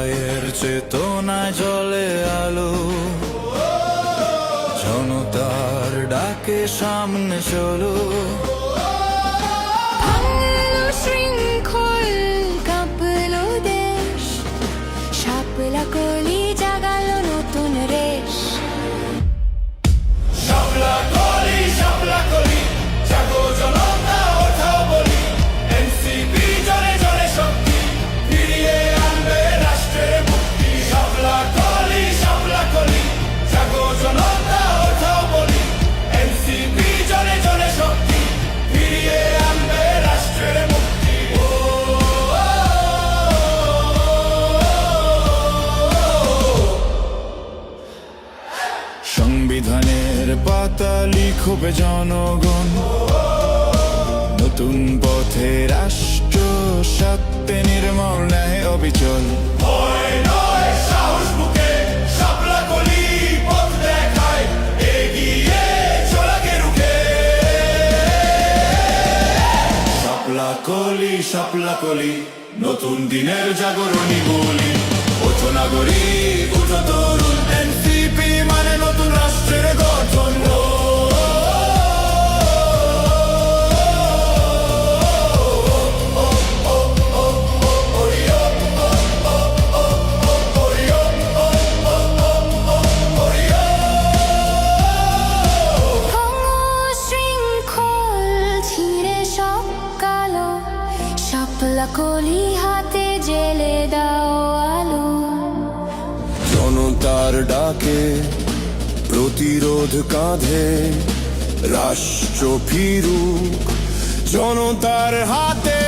জুলাইয়ের চেতনা জলে আলো। জনতার ডাকে সামনে চলো। সংবিধানের পাতা লিখবে জনগণ। নতুন পথে রাষ্ট্র সত্যে নির্মল, ন্যায় অবিচল। কলি, শাপলা কলি, নতুন দিনের জাগরণী বলি। শাপলা কলি হাতে জেলে দাও আলো। জনতার ডাকে প্রতিরোধ কাঁধে রাষ্ট্র ফিরুক। জনতার হাতে